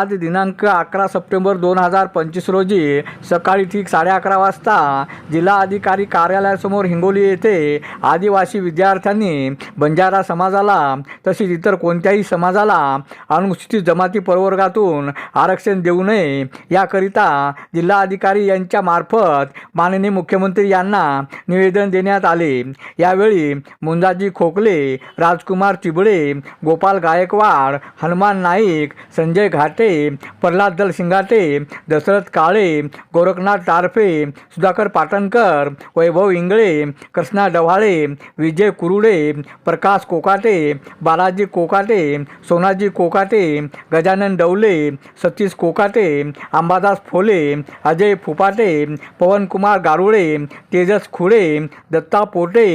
आज दिनांक अकरा सप्टेंबर दोन हजार पंचवीस रोजी सकाळी ठीक साडे अकरा वाजता जिल्हा अधिकारी कार्यालयासमोर हिंगोली येथे आदिवासी विद्यार्थ्यांनी बंजारा समाजाला तसेच इतर कोणत्याही समाजाला अनुसूचित जमाती प्रवर्गातून आरक्षण देऊ नये याकरिता जिल्हाधिकारी यांच्या मार्फत माननीय मुख्यमंत्री यांना निवेदन देण्यात आले. यावेळी मुंजाजी खोकले राजकुमार चिबळे गोपाल गायकवाड हनुमान नाईक संजय घाटे प्रल्हाद दल शिंगाटे दशरथ काळे गोरखनाथ तारफे सुधाकर पाटणकर वैभव इंगळे कृष्णा डव्हाळे विजय कुरुडे प्रकाश कोकाटे बालाजी कोकाटे सोनाजी कोकाटे गजानन डवले सतीश कोकाटे अंबादास फोले अजय फुपाटे पवनकुमार गारुळे तेजस खुडे दत्ता पोटे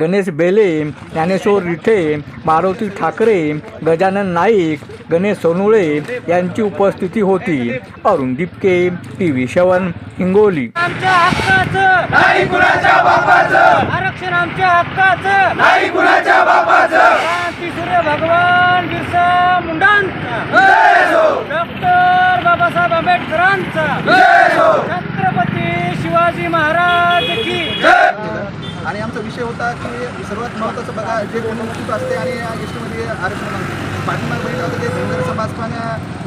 गणेश बेले ज्ञानेश्वर रिठे मारुती ठाकरे गजानन नाईक गणेश सोनुळे यांची उपस्थिती होती. Arun Dipke T V seven Hingoli. आमच्या हक्काचं. नाही कुणाच्या बापाचं. आरक्षण आमच्या हक्काचं. नाही कुणाच्या बापाचं. भगवान. आणि आमचा विषय होता की सर्वात महत्त्वाचं बघा जे अनुसूचित असते आणि एस टीमध्ये आरक्षण पाठिंबा पाठीमाग बघितलं होतं ते धनगर समाज पण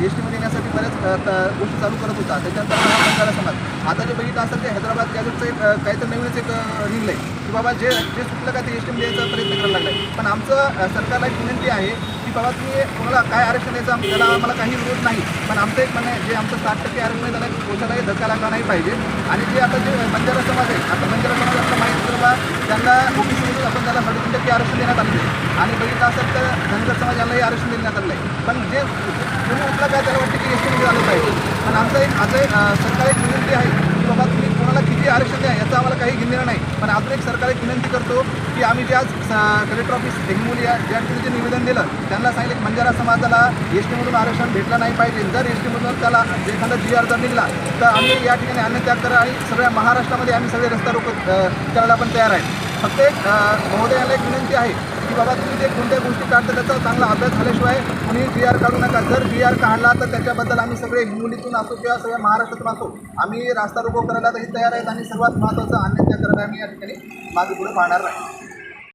एस टीमध्ये येण्यासाठी बऱ्याच गोष्टी चालू करत होता. त्याच्यानंतर हा समाज. आता जे बघितलं असेल ते हैदराबाद गॅजेटचं एक काहीतरी नवीनच एक अ, आहे. की बाबा जे जे सुटलं का ते एस टीमध्ये यायचा प्रयत्न करायला लागलाय. पण आमचं सरकारला एक विनंती आहे की बाबा तुम्ही कोणाला काय आरक्षण द्यायचं आम- त्याला आम्हाला काही विरोध नाही. पण आमचं एक म्हणणं आहे जे आमचं साठ टक्के आरक्षण आहे त्याला कोशालाही धक्का लागला नाही पाहिजे. आणि जे आता जे बंजारा समाज आहे आता बंजारा समाज आपला संदर्भात त्यांना ओबीसी त्यांना आपण त्याला साडेतीन टक्के आरक्षण देण्यात आले आहे. आणि बघितलं असेल तर धनगर समाजालाही आरक्षण देण्यात आलं आहे. पण जे कोणी उठलं काय त्याला वाटतं की एस टीमध्ये आलं पाहिजे. पण आमचं एक आता एक सरकार एक विनंती आहे. कोणाला आरक्षण द्या याचं आम्हाला काही घेणं नाही. पण अजून एक सरकार एक विनंती करतो की आम्ही जे आज कलेक्टर ऑफिस हिंगोली या ज्या ठिकाणी जे निवेदन दिलं त्यांना सांगितलं की बंजारा समाजाला एस टीमधून आरक्षण भेटलं नाही पाहिजे. जर एस टीमधून त्याला एखादा जी आर जर निघला तर आम्ही या ठिकाणी अन्नत्याग करा आणि सगळ्या महाराष्ट्रामध्ये आम्ही सगळे रस्ता रोक करायला पण तयार आहे. फक्त एक महोदयाला एक विनंती आहे की बाबा तुम्ही जे कोणत्या गोष्टी काढता त्याचा चांगला अभ्यास झाल्याशिवाय कुणी जी आर काढू नका. जर जी आर काढला तर त्याच्याबद्दल आम्ही सगळे हिंगोलीतून असो किंवा सगळ्या महाराष्ट्रातून असो आम्ही रास्ता रोको करायला तरी तयार आहेत आणि सर्वात महत्त्वाचं अन्नत्याग करायला आम्ही या ठिकाणी मागे पुढे पाहणार नाही.